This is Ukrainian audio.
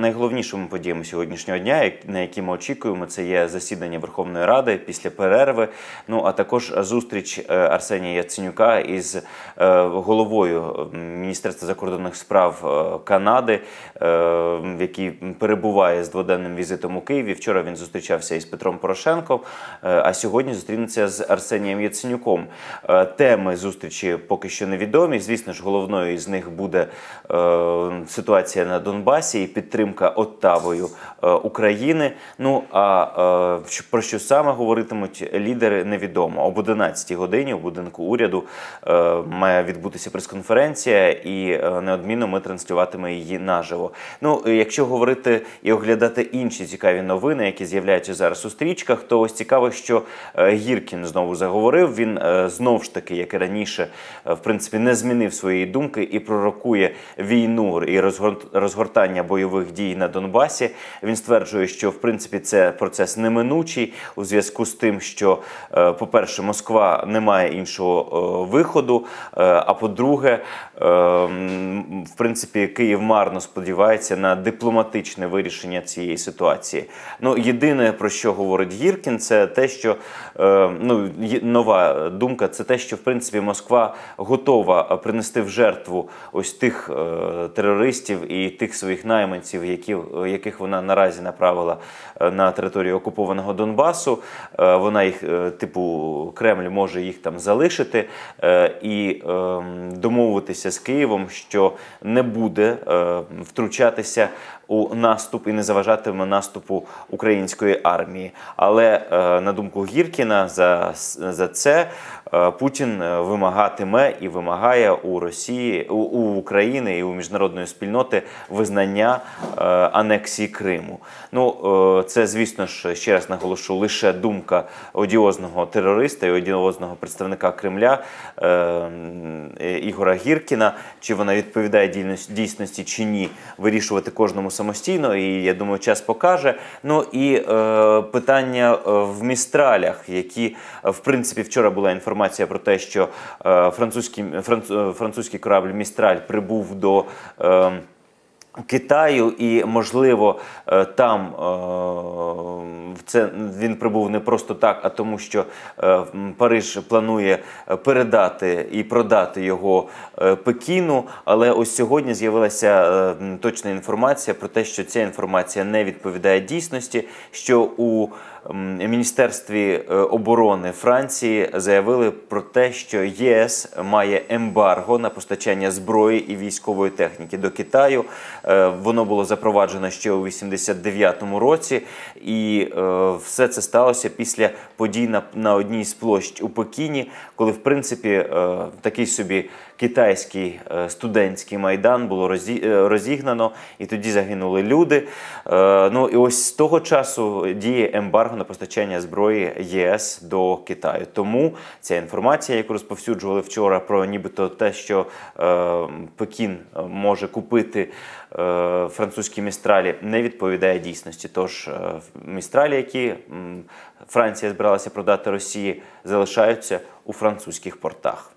Найголовнішими подіями сьогоднішнього дня, на які ми очікуємо, це є засідання Верховної Ради після перерви. Ну а також зустріч е, Арсенія Яценюка із е, головою Міністерства закордонних справ е, Канади, який перебуває з дводенним візитом у Києві. Вчора він зустрічався із Петром Порошенком, а сьогодні зустрінеться з Арсенієм Яценюком. Теми зустрічі поки що невідомі. Звісно ж, головною із них буде ситуація на Донбасі і підтримка Оттавою е, України. Ну а е, про що саме говоритимуть лідери, невідомо. Об 11 годині у будинку уряду е, має відбутися прес-конференція, і неодмінно ми транслюватиме її наживо. Ну, якщо говорити і оглядати інші цікаві новини, які з'являються зараз у стрічках, то ось цікаво, що Гіркін знову заговорив. Він е, знов ж таки, як і раніше, в принципі, не змінив своєї думки і пророкує війну і розгорт- розгортання бойових дій на Донбасі. Він стверджує, що в принципі це процес неминучий у зв'язку з тим, що, е, по-перше, Москва не має іншого е, виходу. е, А по-друге, в принципі, Київ марно сподівається на дипломатичне вирішення цієї ситуації. Ну, єдине про що говорить Гіркін, це те, що ну нова думка, це те, що в принципі Москва готова принести в жертву ось тих терористів і тих своїх найманців, які, яких вона наразі направила е, на територію окупованого Донбасу. Е, Вона їх, е, типу, Кремль може їх там залишити і е, домовитися з Києвом, що не буде втручатися у наступ і не заважатиме наступу української армії. Але на думку Гіркіна, за, за це Путін вимагатиме і вимагає у Росії, у, у України і у міжнародної спільноти визнання анексії Криму. Ну е, це, звісно ж, ще раз наголошу, лише думка одіозного терориста і одіозного представника Кремля е, е, Ігора Гіркіна. Чи вона відповідає дійсності- чи ні, вирішувати кожному самостійно. І я думаю, час покаже. Ну і е, питання е, в містралях, які е, в принципі вчора була інформація про те, що е, французький, франц- е, французький корабль Містраль прибув до. Е, Китаю, і можливо е, там е, це він прибув не просто так, а тому, що е, Париж планує передати і продати його Пекіну. Але ось сьогодні з'явилася точна інформація про те, що ця інформація не відповідає дійсності. Що у Міністерстві е, оборони Франції заявили про те, що ЄС має ембарго на постачання зброї і військової техніки до Китаю. Е, Воно було запроваджено ще у 89-му році, і е, все це сталося після подій на, одній з площ у Пекіні, коли в принципі такий собі китайський е, студентський майдан було е, розігнано, і тоді загинули люди. Е, Ну і ось з того часу діє ембарго на постачання зброї ЄС до Китаю. Тому ця інформація, яку розповсюджували вчора, про нібито те, що Пекін може купити французькі містралі, не відповідає дійсності. Тож містралі, які Франція збиралася продати Росії, залишаються у французьких портах.